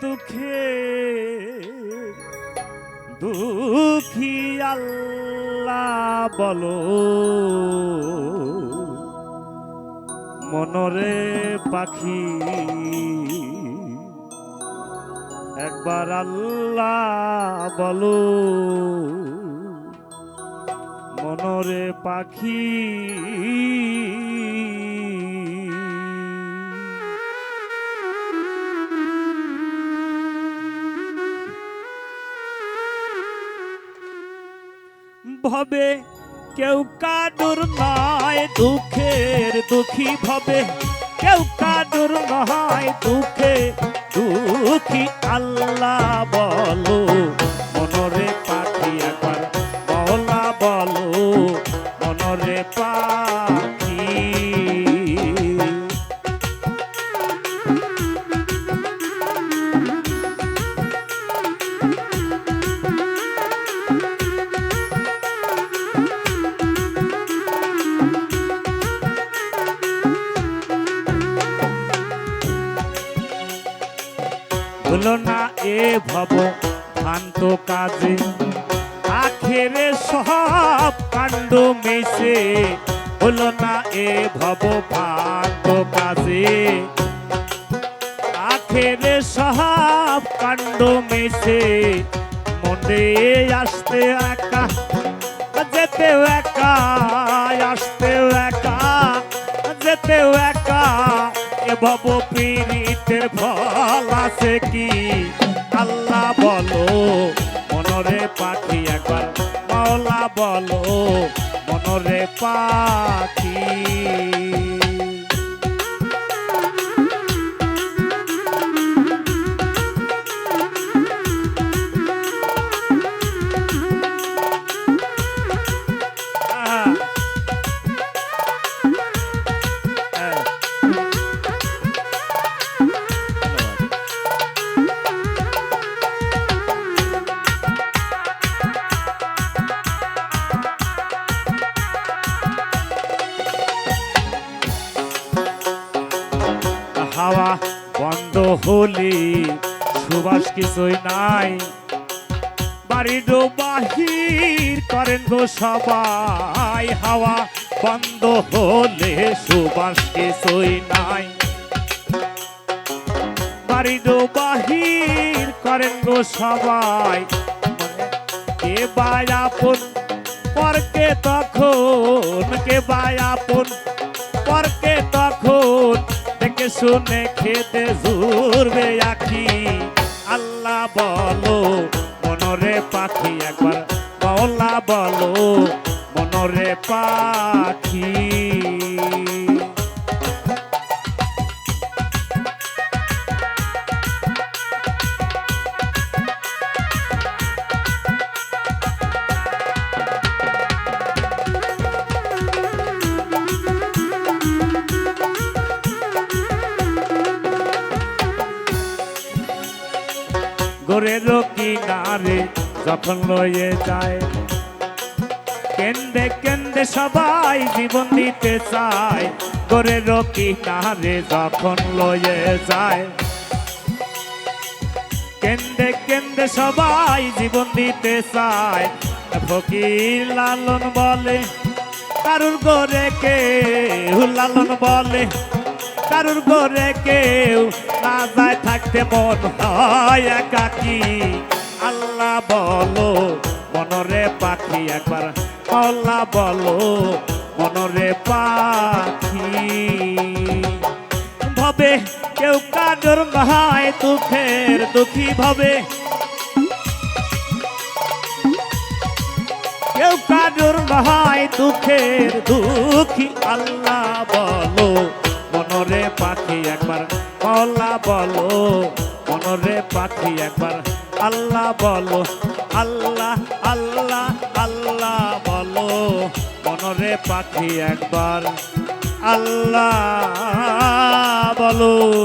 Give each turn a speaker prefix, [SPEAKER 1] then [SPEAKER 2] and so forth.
[SPEAKER 1] দুঃখে দুঃখী আল্লাহ বলো। মনরে পাখি একবার আল্লাহ বলো। মনরে পাখি ভবে কেউ কাদুর নয় দুঃখের দুঃখী ভবে। কেউ কাদুর নয় দুঃখে হলো না, এ ভব, ভ্রান্ত কাজে। আখেরে সব কাণ্ড মিশে। হলো না, এ ভব, ভ্রান্ত কাজে। আখেরে সব কাণ্ড মিশে। মনে আসতে একা, যেতেও একা আসতে একা, যেতেও একা ভব পীড়িতের ফল আছে কি? আল্লাহ বলো মনরে পাখি একবার মাওলা বলো মনরে পাখি হলি সুবাস কিছুই নাই। বাড়ির বাহির করেন গো সবাই, হাওয়া বন্ধ হলে সুবাস কিছুই নাই। বাড়ির বাহির করেন গো সবাই, কে বায়াপন পরকে তখন, কে বায়াপন শুনে খেতে জুরবে আখি। আল্লাহ বলো মনরে পাখি একবার। বলা বলো মনরে পাখি গোরের কিনারে যখন লয়ে যায়। কেন্দে কেন্দে সবাই জীবন দিতে চায় গোরের কিনারে যখন লয়ে যায়। কেন্দে কেন্দে সবাই জীবন দিতে চায়, ফকির লালন বলে, কারুর গোরে কেউ লালন বলে। কারুর গোরে কেউ না যায় থাকতে মন হয় একাকি। আল্লাহ বলো, মনরে পাখি একবার। আল্লাহ বলো, মনরে পাখি। ভবে কেউ কাজর নয়, দুঃখের দুঃখী ভবে। কেউ কাজর নয়, দুঃখের দুঃখী। আল্লাহ বলো পাখি একবার। কলা বলো, মনরে পাখি একবার। আল্লাহ বলো, আল্লাহ আল্লাহ আল্লাহ বলো, মনরে পাখি একবার। আল্লাহ বলো।